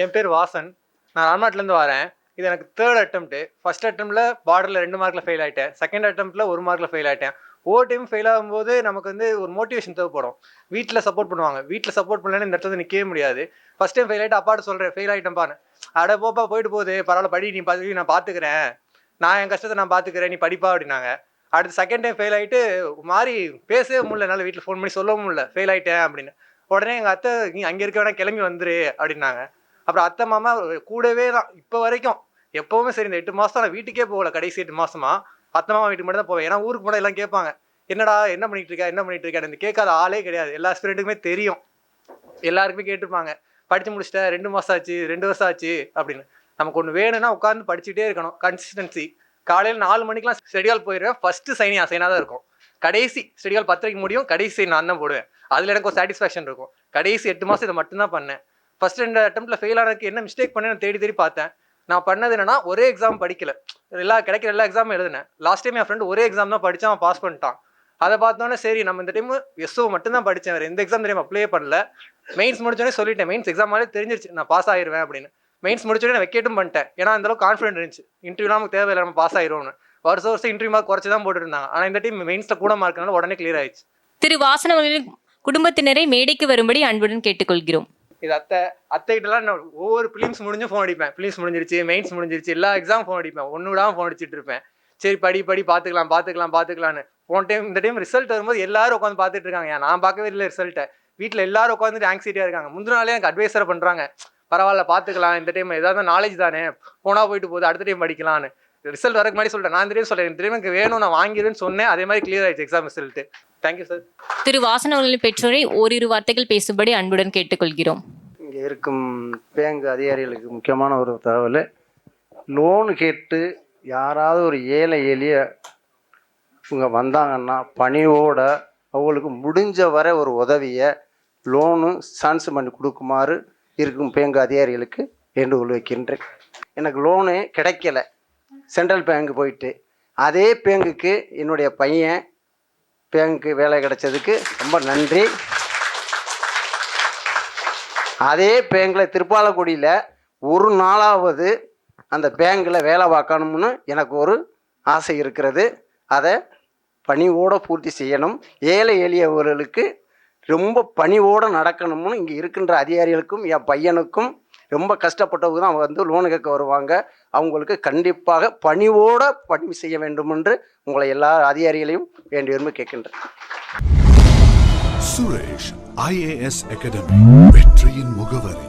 என் பேர் வாசன். நான் ராம்நாட்லேருந்து வரேன். இது எனக்கு தேர்ட் அட்டம்ப்ட் ஃபர்ஸ்ட் அட்டம்ப்ட்ல பார்டரில் ரெண்டு மார்க்கில் ஃபெயில் ஆயிட்டேன். செகண்ட் அட்டம்ப்ட்ல ஒரு மார்க்கில் ஃபெயில் ஆயிட்டேன். ஒவ்வொரு டைம் ஃபெயில் ஆகும்போது நமக்கு வந்து ஒரு மோட்டிவேஷன் தேவைப்படும். வீட்டில் சப்போர்ட் பண்ணுவாங்க. வீட்டில் சப்போர்ட் பண்ணலன்னு இந்த இடத்துல நிற்கவே முடியாது. ஃபர்ஸ்ட் டைம் ஃபெயில் ஆகிட்டு அப்பாட்ட சொல்கிறேன் ஃபெயில் ஆகிட்டேன்ப்பான்னு அட போப்பா போயிட்டு போகுது. பரவாயில்ல படி நீ பார்த்து நான் பார்த்துக்கிறேன் நான் என் கஷ்டத்தை நான் பார்த்துக்கிறேன் நீ படிப்பா அப்படின்னாங்க. அடுத்து செகண்ட் டைம் ஃபெயில் ஆகிட்டு மாதிரி பேசவே முடியல. என்னால் வீட்டில் ஃபோன் பண்ணி சொல்லவும் முடியல. ஃபெயில் ஆகிட்டேன் அப்படின்னு. உடனே எங்கள் அத்தை நீ அங்கே இருக்க வேணா கிளம்பி வந்துரு அப்படின்னாங்க. அப்புறம் அத்தை மாமா கூடவே தான். இப்போ வரைக்கும் எப்பவுமே சரி இந்த எட்டு மாதம் நான் வீட்டுக்கே போகல. கடைசி எட்டு மாசமா அத்தை மாமா வீட்டுக்கு மட்டும் தான் போவேன். ஏன்னா ஊருக்கு போனால் எல்லாம் கேட்பாங்க என்னடா என்ன பண்ணிட்டு இருக்கா? என்ன பண்ணிட்டு இருக்கா? இந்த கேட்காத ஆளே கிடையாது. எல்லா ஸ்டூடெண்ட்டுக்குமே தெரியும். எல்லாருக்குமே கேட்டிருப்பாங்க படித்து முடிச்சிட்டேன் ரெண்டு மாதம் ஆச்சு ரெண்டு வருஷம் ஆச்சு அப்படின்னு. நமக்கு ஒன்று வேணும்னா உட்காந்து படிச்சுட்டே இருக்கணும். கன்சிஸ்டன்சி காலையில் நாலு மணிக்கெலாம் ஸ்டெடியால் போயிடுவேன். ஃபஸ்ட்டு சைனி அசைனாக தான் இருக்கும். கடைசி ஸ்டெடியால் பத்தரைக்கு முடியும். கடைசி நான் தான் போடுவேன். அதில் எனக்கு ஒரு சாட்டிஸ்ஃபேக்ஷன் இருக்கும். கடைசி எட்டு மாதம் இதை மட்டும்தான் பண்ணேன். ஃபர்ஸ்ட் ரெண்டு அட்டம்ப்ட்ல ஃபெயில் ஆனதுக்கு என்ன மிஸ்டேக் பண்ணேன்னு தேடி தேடி பார்த்தேன். நான் பண்ணது என்னன்னா ஒரே எக்ஸாம் படிக்கல. எல்லா கிடைக்கிற எல்லா எக்ஸாமும் எழுதினேன். லாஸ்ட் டைம் என் ஃப்ரெண்ட் ஒரே எக்ஸாம் தான் படிச்சான் அவன் பாஸ் பண்ணிட்டான். அதை பார்த்தோன்னே சரி நம்ம இந்த டைம் எஸ்ஓ மட்டும் தான் படித்தேன் வேறு எந்த எக்ஸாம் தெரியும்? அப்ளை பண்ணல. மெயின்ஸ் முடிச்சோடனே சொல்லிட்டேன். மெயின்ஸ் எக்ஸாம் தெரிஞ்சிருச்சு. நான் பாஸ் ஆயிடுவேன் அப்படின்னு. மெயின்ஸ் முடிச்சோடனே நான் வெக்கேட்டும் பண்ணிட்டேன். ஏன்னா அந்த அளவுக்கு கான்ஃபிடென்ட் இருந்துச்சு. இன்டர்வியூ நமக்கு தேவையில்லை நம்ம பாஸ் ஆயிடுவோம்னு வருஷம் வருஷம் இன்டர்வியூ மார்க் குறைச்சி தான் போட்டுருந்தாங்க ஆனால் இந்த டைம் மெயின்ஸில் கூட மார்க்னால உடனே கிளியர் ஆயிடுச்சு. திரு வாசனவர்களின் குடும்பத்தினரை மேடைக்கு வரும்படி அன்புடன் கேட்டுக்கொள்கிறோம். இது அத்தை அத்தைகிட்டலாம் நான் ஒவ்வொரு ஃபிலிம்ஸ் முடிஞ்சும் ஃபோன் அடிப்பேன். ஃபிலிம்ஸ் முடிஞ்சிருச்சு மெயின்ஸ் முடிஞ்சிருச்சு எல்லா எக்ஸாம் ஃபோன் அடிப்பேன். ஒன்று விடாமல் ஃபோன் அடிச்சிட்டு இருப்பேன். சரி படி படி பார்த்துக்கலாம் பார்த்துக்கலாம் பார்த்துக்கலான்னு போன டைம் இந்த டைம் ரிசல்ட் வரும்போது எல்லாரும் உட்காந்து பார்த்துட்டு இருக்காங்க. நான் பார்க்கவே இல்லை ரிசல்ட்டை வீட்டில் எல்லாரும் உட்காந்துட்டு ஆங்ஸைட்டியாக இருக்காங்க. முந்தின நாளே எனக்கு அட்வைஸரை பண்ணுறாங்க பரவாயில்ல பார்த்துக்கலாம் இந்த டைம் ஏதாவது நாலேஜ் தானே. போனால் போயிட்டு போகுது அடுத்த டைம் படிக்கலான்னு ரிசல்ட் வரக்கு முன்னாடி சொல்லிட்டேன் நான் இந்த டைம் சொல்கிறேன் இந்த டைம் எனக்கு வேணும் நான் வாங்கிடுன்னு சொன்னேன். அதே மாதிரி கிளியர் ஆயிடுச்சு exam result thank you sir Thiru Vasan அவர்களின் பெற்றோரை ஓரிரு வார்த்தைகள் பேசும்படி அன்புடன் கேட்டுக்கொள்கிறோம். இங்கே இருக்கும் பேங்க் அதிகாரிகளுக்கு முக்கியமான ஒரு தகவல். லோனு கேட்டு யாராவது ஒரு ஏழை எளிய இவங்க வந்தாங்கன்னா பணியோட அவங்களுக்கு முடிஞ்ச வரை ஒரு உதவியை லோனு சான்ஸ் பண்ணி கொடுக்குமாறு இருக்கும் பேங்க் அதிகாரிகளுக்கு வேண்டுகோள் வைக்கின்றேன் எனக்கு லோனு கிடைக்கல. சென்ட்ரல் பேங்க் போயிட்டு அதே பேங்குக்கு என்னுடைய பையன் பேங்க்கு வேலை கிடைச்சதுக்கு ரொம்ப நன்றி. அதே பேங்கில் திருப்பாலக்குடியில் ஒரு நாளாவது அந்த பேங்கில் வேலை பார்க்கணும்னு எனக்கு ஒரு ஆசை இருக்கிறது. அதை பணிவோடு பூர்த்தி செய்யணும். ஏழை எளியவர்களுக்கு ரொம்ப பணிவோடு நடக்கணும்னு இங்கே இருக்கின்ற அதிகாரிகளுக்கும் என் பையனுக்கும் ரொம்ப கஷ்டப்பட்டவங்க தான் வந்து லோனு கேட்க வருவாங்க. அவங்களுக்கு கண்டிப்பாக பணிவோடு பணி செய்ய வேண்டும் என்று உங்களை எல்லா அதிகாரிகளையும் வேண்டி விரும்பி கேட்கின்றேன். சுரேஷ் ஐஏஎஸ் அகாடமி வெற்றியின் முகவரி.